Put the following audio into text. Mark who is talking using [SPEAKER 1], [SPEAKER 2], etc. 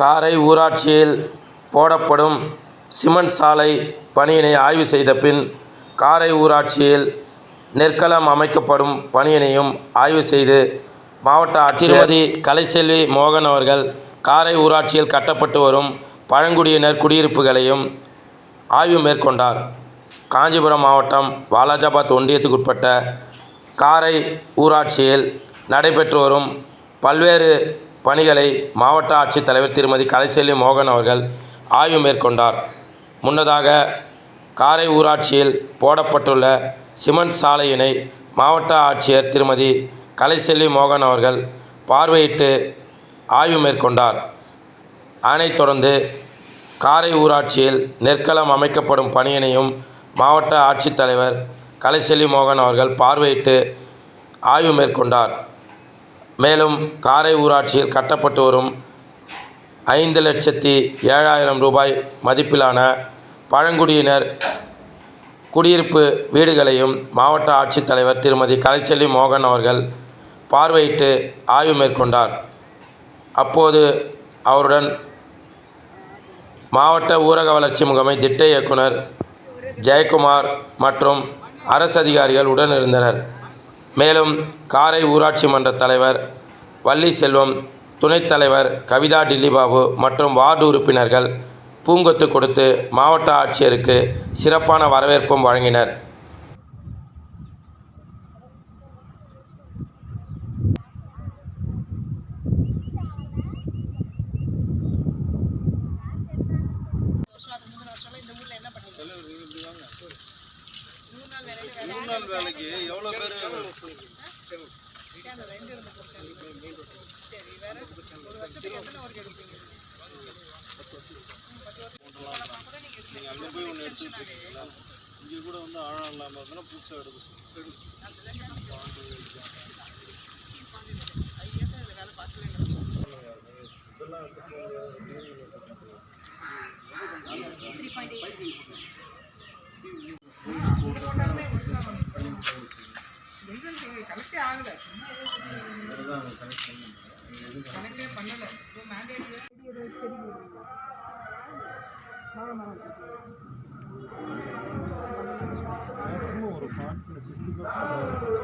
[SPEAKER 1] காரை ஊராட்சியில் போடப்படும் சிமெண்ட் சாலை பணியினை ஆய்வு செய்த பின் காரை ஊராட்சியில் நெற்களம் அமைக்கப்படும் பணியினையும் ஆய்வு செய்து மாவட்ட ஆட்சியர் திருமதி கலைசெல்வி மோகன் அவர்கள் காரை ஊராட்சியில் கட்டப்பட்டு வரும் பழங்குடியினர் குடியிருப்புகளையும் ஆய்வு மேற்கொண்டார். காஞ்சிபுரம் மாவட்டம் வாலாஜாபாத் ஒன்றியத்துக்குட்பட்ட காரை ஊராட்சியில் நடைபெற்று வரும் பல்வேறு பணிகளை மாவட்ட ஆட்சித்தலைவர் திருமதி கலைசெல்வி மோகன் அவர்கள் ஆய்வு மேற்கொண்டார். முன்னதாக காரை ஊராட்சியில் போடப்பட்டுள்ள சிமெண்ட் சாலையினை மாவட்ட ஆட்சியர் திருமதி கலைசெல்வி மோகன் அவர்கள் பார்வையிட்டு ஆய்வு மேற்கொண்டார். அதனைத் தொடர்ந்து காரை ஊராட்சியில் நெற்களம் அமைக்கப்படும் பணியினையும் மாவட்ட ஆட்சித்தலைவர் கலைசெல்வி மோகன் அவர்கள் பார்வையிட்டு ஆய்வு மேற்கொண்டார். மேலும் காரை ஊராட்சியில் கட்டப்பட்டு வரும் ஐந்து லட்சத்தி ஏழாயிரம் ரூபாய் மதிப்பிலான பழங்குடியினர் குடியிருப்பு வீடுகளையும் மாவட்ட ஆட்சித்தலைவர் திருமதி கலைச்செல்வி மோகன் அவர்கள் பார்வையிட்டு ஆய்வு மேற்கொண்டார். அப்போது அவருடன் மாவட்ட ஊரக வளர்ச்சி முகமை திட்ட இயக்குனர் ஜெயக்குமார் மற்றும் அரசு அதிகாரிகள் உடன் இருந்தனர். மேலும் காரை ஊராட்சி மன்ற தலைவர் வள்ளி செல்வம் துணைத் தலைவர் கவிதா டில்லிபாபு மற்றும் வார்டு உறுப்பினர்கள் பூங்கொத்து கொடுத்து மாவட்ட ஆட்சியருக்கு சிறப்பான வரவேற்பும் வழங்கினர்.
[SPEAKER 2] மூணு நாள்
[SPEAKER 3] வேலைக்கு எவ்வளவு பேர்?
[SPEAKER 2] சேர்ந்தது எங்க இருந்து போச்சாங்க சரி வேற? ஒரு வருஷத்துக்கு எத்தனை ஒர்க் எடுப்பீங்க?
[SPEAKER 3] இங்க கூட வந்து ஆழம் இல்லாம இருந்தாலும் புதுசா எடுக்க சொல்லு.
[SPEAKER 2] ஐஎஸ் கனெக்டே ஆகல.
[SPEAKER 3] எது
[SPEAKER 2] கனெக்டே பண்ணல. மேண்டேட்
[SPEAKER 3] மேக்ஸிமம் ஒரு ஃபார்ட்டி சிக்ஸ்டி பர்சன்ட்